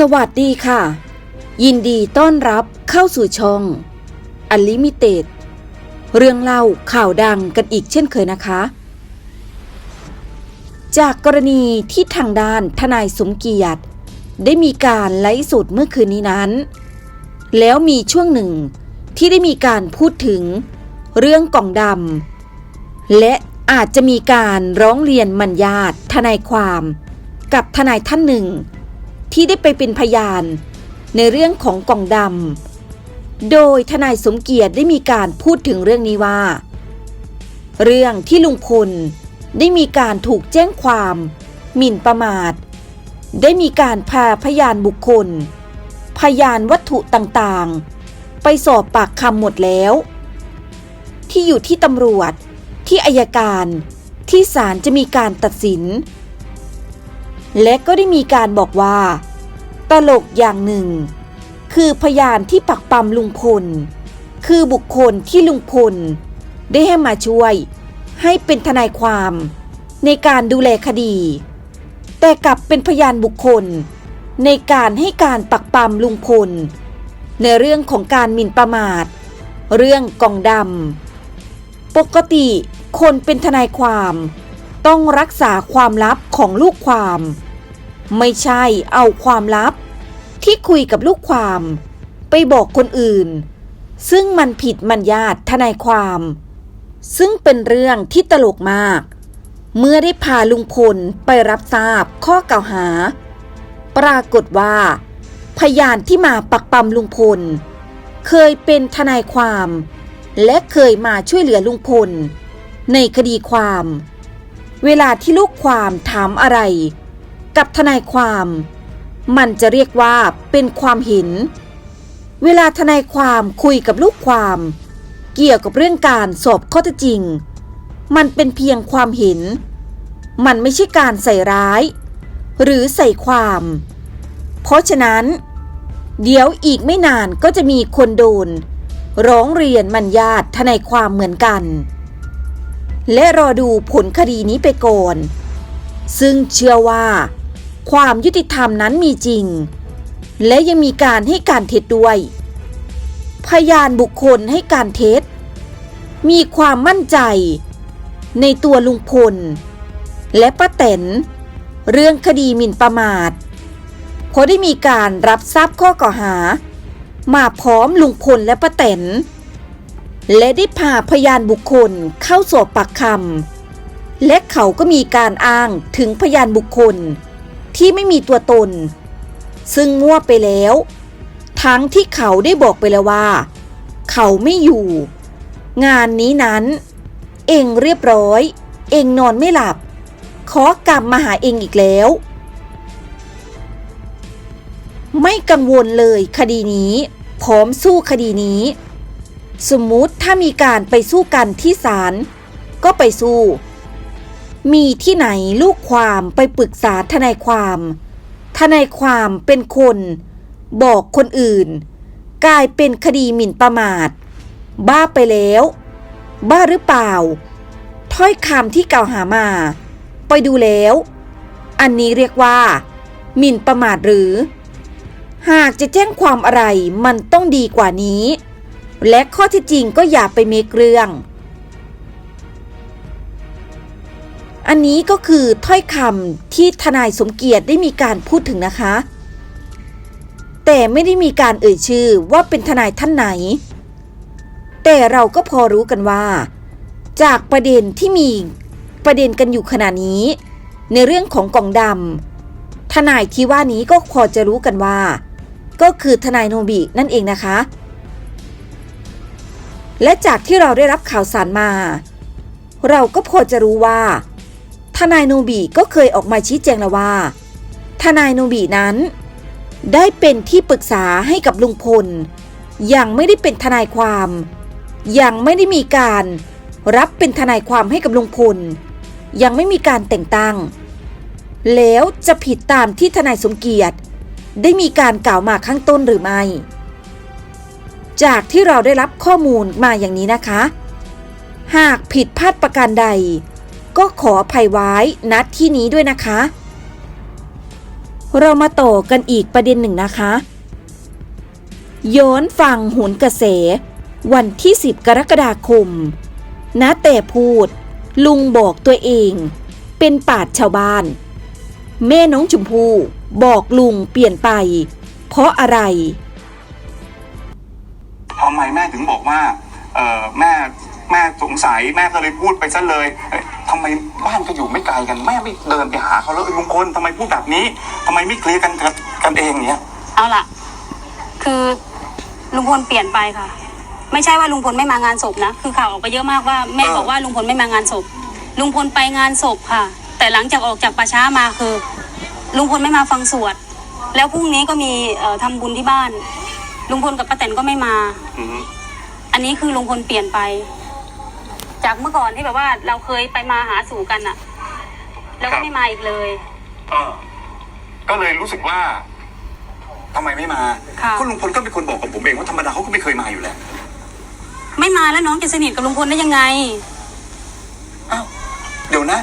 สวัสดีค่ะ ยินดีต้อนรับเข้าสู่ช่อง Unlimited เรื่องเล่าข่าวดังกันอีกเช่นเคยนะคะ จากกรณีที่ทางด้านทนายสมเกียรติ ได้มีการไลฟ์สดเมื่อคืนนี้นั้น แล้วมีช่วงหนึ่งที่ได้มีการพูดถึงเรื่องกล่องดำและอาจจะมีการร้องเรียนมัญญาตทนายความ กับทนายท่านหนึ่ง ที่ได้ไปเป็นพยาน ในเรื่องของกล่องดำโดยทนายสมเกียรติได้มีการพูดถึงเรื่องนี้ว่า เรื่องที่ลุงพลได้มีการถูกแจ้งความ หมิ่นประมาท ได้มีการพาพยานบุคคล พยานวัตถุต่างๆ ไปสอบปากคำหมดแล้ว ที่อยู่ที่ตำรวจ ที่อายการ ที่ศาลจะมีการตัดสิน และก็ได้มีการบอกว่า ตลกอย่างหนึ่ง คือพยานที่ปักปั๊มลุงพล คือบุคคลที่ลุงพล ได้ให้มาช่วย ให้เป็นทนายความในการดูแลคดี แต่กลับเป็นพยานบุคคล ในการให้การปักปั๊มลุงพล ในเรื่องของการหมิ่นประมาท เรื่องกองดำปกติคนเป็นทนายความต้องรักษาความลับของลูกความ ไม่ใช่เอาความลับ ที่คุยกับลูกความ ไปบอกคนอื่น ซึ่งมันผิดมัญญาติทนายความ ซึ่งเป็นเรื่องที่ตลกมาก เมื่อได้พาลุงพลไปรับทราบข้อกล่าวหา ปรากฏว่า พยานที่มาปักปั๊มลุงพล เคยเป็นทนายความ และเคยมาช่วยเหลือลุงพล ในคดีความ เวลาที่ลูกความถามอะไร กับทนายความ มันจะเรียกว่าเป็นความเห็นเวลาทนายความคุยกับลูกความ เกี่ยวกับเรื่องการสอบข้อเท็จจริง มันเป็นเพียงความเห็นมันไม่ใช่การใส่ร้าย หรือใส่ความ เพราะฉะนั้น เดี๋ยวอีกไม่นานก็จะมีคนโดน ร้องเรียนมันญาติทนายความเหมือนกัน และรอดูผลคดีนี้ไปก่อนซึ่งเชื่อว่า ความยุติธรรมนั้นมีจริง และยังมีการให้การเท็จด้วย พยานบุคคลให้การเท็จ มีความมั่นใจ ในตัวลุงพล และป้าแตนเรื่องคดีหมิ่นประมาทเพราะได้มีการรับทราบข้อกล่าวหา มาพร้อมลุงพลและป้าแตนและได้พาพยานบุคคลเข้าสอบปากคำและเขาก็มีการอ้างถึงพยานบุคคล ที่ไม่มีตัวตน ซึ่งมั่วไปแล้ว ทั้งที่เขาได้บอกไปแล้วว่า เขาไม่อยู่ งานนี้นั้น เองเรียบร้อย เองนอนไม่หลับ ขอกลับมาหาเองอีกแล้ว ไม่กังวลเลยคดีนี้ พร้อมสู้คดีนี้ สมมุติถ้ามีการไปสู้กันที่ศาลก็ไปสู้ มีที่ไหนลูกความไปปรึกษาทนายความ ทนายความเป็นคน บอกคนอื่น กลายเป็นคดีหมิ่นประมาท บ้าไปแล้ว บ้าหรือเปล่า ถ้อยคำที่กล่าวหามา ไปดูแล้ว อันนี้เรียกว่าหมิ่นประมาทหรือ หากจะแจ้งความอะไรมันต้องดีกว่านี้ และข้อที่จริงก็อย่าไปเมกเรื่อง อันนี้ก็คือถ้อยคำที่ทนายสมเกียรติได้มีการพูดถึงนะคะ แต่ไม่ได้มีการเอ่ยชื่อว่าเป็นทนายท่านไหน แต่เราก็พอรู้กันว่า จากประเด็นที่มีประเด็นกันอยู่ขณะนี้ ในเรื่องของกล่องดำทนายที่ว่านี้ก็พอจะรู้กันว่า ก็คือทนายโนบินั่นเองนะคะ และจากที่เราได้รับข่าวสารมา เราก็พอจะรู้ว่า ทนายโนบิก็เคยออกมาชี้แจงแล้วว่า ทนายโนบินั้น ได้เป็นที่ปรึกษาให้กับลุงพล ยังไม่ได้เป็นทนายความ ยังไม่ได้มีการรับเป็นทนายความให้กับลุงพล ยังไม่มีการแต่งตั้ง แล้วจะผิดตามที่ทนายสมเกียรติ ได้มีการกล่าวมาข้างต้นหรือไม่ จากที่เราได้รับข้อมูลมาอย่างนี้นะคะ หากผิดพลาดประการใด ก็ขออภัยไว้ณที่นี้ด้วยนะคะ เรามาต่อกันอีกประเด็นหนึ่งนะคะย้อนฟังหุนกระแสวันที่ 10 กรกฎาคมนะแต่พูด ลุงบอกตัวเอง เป็นปาดชาวบ้าน แม่น้องชมพู่บอกลุงเปลี่ยนไป เพราะอะไรทำไมแม่ถึงบอกว่า เออแม่แม่สงสัยแม่ก็เลยพูดไปซะเลยเอ้ย ทำไมบ้านก็อยู่ไม่ไกลกันแม่ไม่เดินไปหาเขาแล้วเอ้ยลุงพลทำไมพูดแบบนี้ทำไมไม่เคลียร์กันกันกันเองเนี้ยเอาล่ะ คือลุงพลเปลี่ยนไปค่ะ ไม่ใช่ว่าลุงพลไม่มางานศพนะคือข่าวออกไปเยอะมากว่าแม่บอกว่าลุงพลไม่มางานศพ ลุงพลไปงานศพค่ะ แต่หลังจากออกจากป่าช้ามาคือ ลุงพลไม่มาฟังสวด แล้วพรุ่งนี้ก็มีเอ่อทำบุญที่บ้าน ลุงพลกับป้าแตนก็ไม่มาอือฮึอันนี้คือลุงพลเปลี่ยนไป จากเมื่อก่อนที่แบบว่าเราเคยไปมาหาสู่กันอะแล้วก็ไม่มาอีกเลย เออก็เลยรู้สึกว่าทำไมไม่มาค่ะ ก็ลุงพลก็เป็นคนบอกกับผมเองว่าธรรมดาเขาก็ไม่เคยมาอยู่แล้วไม่มาแล้วน้องจะสนิทกับลุงพลได้ยังไง อ้าวเดี๋ยวนะ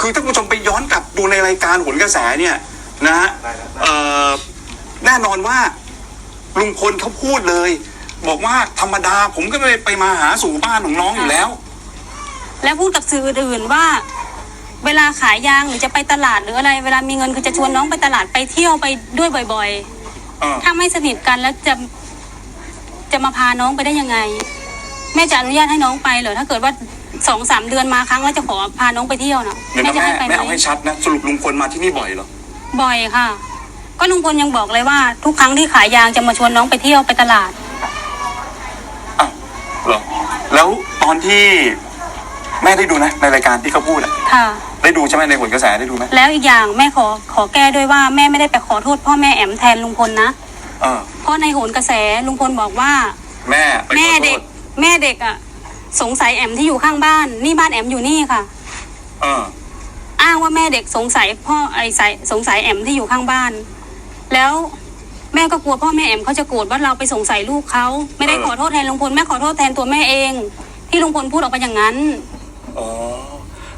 คือถ้าคุณผู้ชมไปย้อนกลับดูในรายการโหนกระแสเนี่ยนะฮะเอ่อแน่นอนว่าลุงพลเขาพูดเลย บอกว่าธรรมดาผมก็ไม่ไปมาหาสู่บ้านของน้องอยู่แล้ว แล้วพูดกับสื่ออื่นว่า เวลาขายยางหรือจะไปตลาดหรืออะไร เวลามีเงินคือจะชวนน้องไปตลาดไปเที่ยวไปด้วยบ่อยเออๆถ้าไม่สนิทกันแล้วจะจะมาพาน้องไปได้ยังไง แม่จะอนุญาตให้น้องไปเหรอถ้าเกิดว่าสองสามเดือนมาครั้งแล้วจะขอพาน้องไปเที่ยวนะเดี๋ยวแม่นะจะแม่ให้ไปไหแม่มเอาให้ชัดนะ สรุปลุงพลมาที่นี่บ่อยเหรอ บ่อยค่ะ ก็ลุงพลยังบอกเลยว่า ทุกครั้งที่ขายยางจะมาชวนน้องไปเที่ยวไปตลาด อ้าวเหรอ แล้วตอนที่แม่ได้ดูนะในรายการที่เขาพูดอะค่ะ ได้ดูใช่ไหมในผลกระแสได้ดูไหมแล้วอีกอย่างแม่ขอขอแก้ด้วยว่าแม่ไม่ได้ไปขอโทษพ่อแม่แอมแทนลุงพลนะ เออ เพราะในโหนกระแสลุงพลบอกว่า แม่ไปขแม่อโทเด็กษแม่เด็กอะสงสัยแอมที่อยู่ข้างบ้าน นี่บ้านแอมอยู่นี่ค่ะ เออ อ้างว่าแม่เด็กสงสัยพ่อไอ้สายสงสัยแอมที่อยู่ข้างบ้าน แล้วแม่ก็กลัวพ่อแม่แอมเขาจะโกรธว่าเราไปสงสัยลูกเขาไม่ได้เออ ขอโทษแทนลุงพลแม่ขอโทษแทนตัวแม่เอง ที่ลุงพลพูดออกไปอย่างนั้น อ๋อ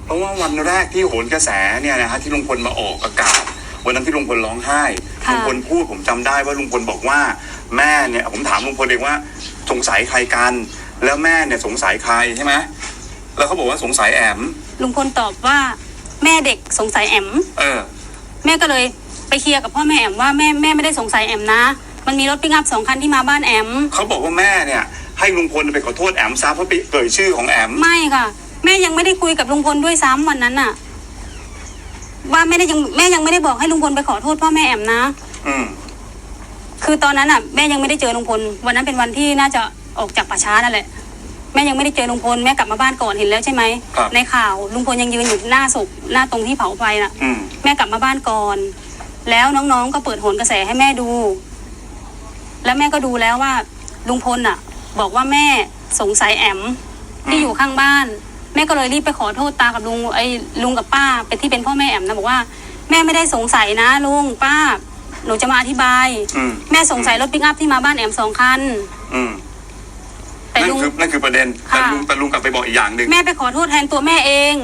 เพราะว่าวันแรกที่โหนกระแสเนี่ยนะฮะที่ลุงพลมาออกอากาศ วันนั้นที่ลุงพลร้องไห้ค่ะ ลุงพลพูดผมจำได้ว่าลุงพลบอกว่าแม่เนี่ยผมถามลุงพลเองว่าสงสัยใครกัน แล้วแม่เนี่ยสงสัยใครใช่ไหมแล้วเขาบอกว่าสงสัยแอมลุงพลตอบว่าแม่เด็กสงสัยแอม เออ แม่ก็เลยไปเคลียร์กับพ่อแม่แอมว่าแม่แม่ไม่ได้สงสัยแอมนะ มันมีรถปิกอัพสองคันที่มาบ้านแอม เขาบอกว่าแม่เนี่ย ให้ลุงพลไปขอโทษแอมซะเพราะไปเอ่ยชื่อของแอม ไม่ค่ะ แม่ยังไม่ได้คุยกับลุงพลด้วยซ้ำวันนั้นน่ะ ว่าแม่ได้ยังแม่ยังไม่ได้บอกให้ลุงพลไปขอโทษพ่อแม่แอมนะ อืม คือตอนนั้นอะแม่ยังไม่ได้เจอลุงพลวันนั้นเป็นวันที่น่าจะออกจากป่าช้านั่นแหละ แม่ยังไม่ได้เจอลุงพลแม่กลับมาบ้านก่อนเห็นแล้วใช่ไหมครับ ในข่าวลุงพลยังยืนอยู่หน้าศพหน้าตรงที่เผาไฟน่ะ อืม แม่กลับมาบ้านก่อน แล้วน้องๆ ก็เปิดโหนกระแสให้แม่ดู แล้วแม่ก็ดูแล้วว่า ลุงพลอะ บอกว่าแม่สงสัยแอม ที่อยู่ข้างบ้าน แม่ก็เลยรีบไปขอโทษตากับลุงไอ้ลุงกับป้าเป็นที่เป็นพ่อแม่แอมนะบอกว่า แม่ไม่ได้สงสัยนะลุงป้า หนูจะมาอธิบาย อืมแม่สงสัยรถปิกอัพที่มาบ้านแอมสองคัน อืมแต่นั่นลุง คือนั่นคือประเด็นแต่ค่ะ ลุงแต่ลุงกลับไปบอกอีกอย่างหนึ่งแม่ไปขอโทษแทนตัวแม่เอง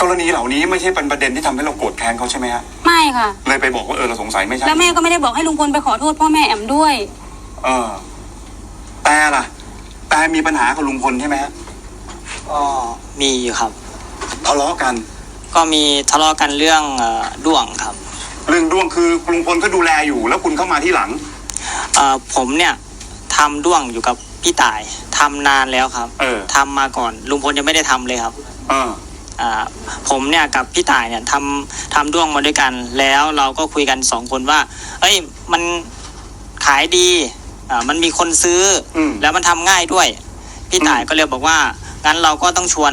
กรณีเหล่านี้ไม่ใช่เป็นประเด็นที่ทำให้เราโกรธแค้นเขาใช่ไหมฮะไม่ค่ะ เลยไปบอกว่าเออเราสงสัยไม่ใช่แล้วแม่ก็ไม่ได้บอกให้ลุงพลไปขอโทษพ่อแม่แอมด้วย เออแต่ล่ะแต่มีปัญหากับลุงพลใช่ไหมฮะ ก็มีอยู่ครับ ทะเลาะกัน ก็มีทะเลาะกันเรื่องเอ่อด้วงครับเรื่องด้วงคือลุงพลก็ดูแลอยู่ แล้วคุณเข้ามาที่หลัง เอ่อผมเนี่ยทำด้วงอยู่กับพี่ต่ายทำนานแล้วครับเออ ทำมาก่อน ลุงพลยังไม่ได้ทำเลยครับเออ อ่าผมเนี่ยกับพี่ต่ายเนี่ยทำทำด้วงมาด้วยกัน แล้วเราก็คุยกันสองคนว่าเอ้ยมันขายดีอ่ามันมีคนซื้ออม แล้วมันทำง่ายด้วย พี่ต่ายอืมก็เลยบอกว่า งั้นเราก็ต้องชวน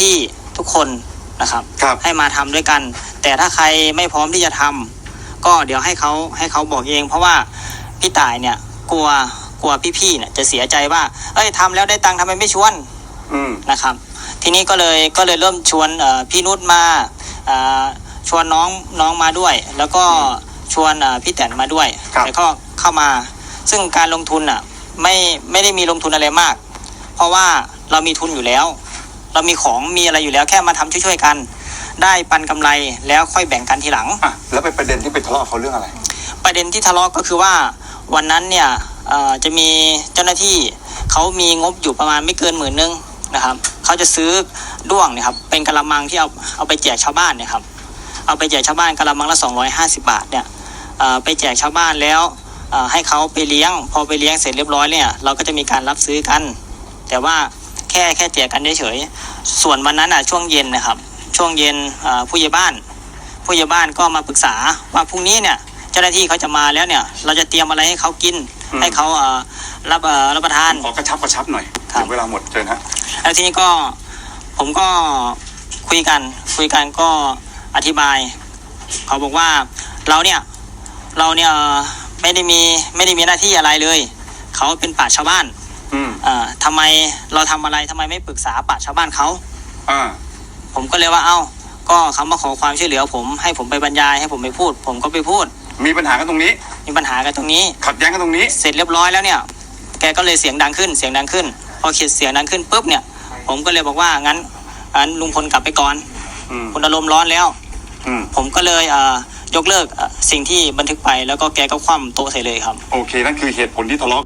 พี่ๆทุกคนนะครับ ครับให้มาทำด้วยกัน แต่ถ้าใครไม่พร้อมที่จะทำก็เดี๋ยวให้เขาให้เขาบอกเอง เพราะว่าพี่ต่ายเนี่ยกลัวกลัวพี่ๆเนี่ยจะเสียใจว่าเอ้ยทำแล้วได้ตังค์ทำไมไม่ชวน อืม นะครับทีนี้ก็เลยก็เลยเริ่มชวนเอ่อพี่นุชมาเอ่อชวนน้องน้องมาด้วย แล้วก็ชวนเอ่อพี่แตนมาด้วยครับ แล้วก็เข้ามา ซึ่งการลงทุนอะไม่ไม่ได้มีลงทุนอะไรมาก เพราะว่า เรามีทุนอยู่แล้ว เรามีของมีอะไรอยู่แล้วแค่มาทำช่วยๆกัน ได้ปันกำไรแล้วค่อยแบ่งกันทีหลังอะแล้วไปประเด็นที่ไปเลาะกับเขาเรื่องอะไร ประเด็นที่ทะเลาะก็คือว่าวันนั้นเนี่ยเอ่อจะมีเจ้าหน้าที่เขามีงบอยู่ประมาณไม่เกินหมื่นนึงนะครับเขาจะซื้อด้วงเนี่ยครับเป็นกะละมังที่เอาเอาไปแจกชาวบ้านเนี่ยครับเอาไปแจกชาวบ้านกะละมังละ 250 บาทเนี่ยเอ่อไปแจกชาวบ้านแล้วเอ่อให้เขาไปเลี้ยง พอไปเลี้ยงเสร็จเรียบร้อยเนี่ยเราก็จะมีการรับซื้อกัน แต่ว่าแค่แค่แจกกันเฉยๆส่วนวันนั้นอะช่วงเย็นนะครับ ช่วงเย็นเอ่อผู้ใหญ่บ้าน ผู้ใหญ่บ้านก็มาปรึกษาว่าพรุ่งนี้เนี่ยเจ้าหน้าที่เขาจะมาแล้วเนี่ย เราจะเตรียมอะไรให้เขากินอืมให้เขาเอ่อรับเอ่อรับประทานขอกระชับกระชับหน่อยครับเดี๋ยวเวลาหมดเชิญฮะแล้วทีนี้ก็ผมก็คุยกันคุยกันก็อธิบาย เขาบอกว่าเราเนี่ยเราเนี่ยเอ่อไม่ได้มีไม่ได้มีหน้าที่อะไรเลย เขาเป็นป่าชญ์ชาวบ้าน อืมอ่าทำไมเราทำอะไรทำไมไม่ปรึกษาป่าชญ์ชาวบ้านเขา อ่า ผมก็เลยว่าเอ้า ก็เขามาขอความช่วยเหลือ ผมให้ผมไปบรรยายให้ผมไปพูด ผมก็ไปพูด มีปัญหากันตรงนี้ มีปัญหากันตรงนี้ ขัดแย้งกันตรงนี้ เสร็จเรียบร้อยแล้วเนี่ย แกก็เลยเสียงดังขึ้น เสียงดังขึ้น พอเขียนเสียงดังขึ้นปุ๊บเนี่ย ผมก็เลยบอกว่างั้นงั้นลุงพลกลับไปก่อน อืมคุณอารมณ์ร้อนแล้ว อืมผมก็เลยเอ่อยกเลิกเอ่อสิ่งที่บันทึกไปแล้วก็แกก็คว่ำโต๊ะใส่เลยครับ โอเค นั่นคือเหตุผลที่ทะเลาะ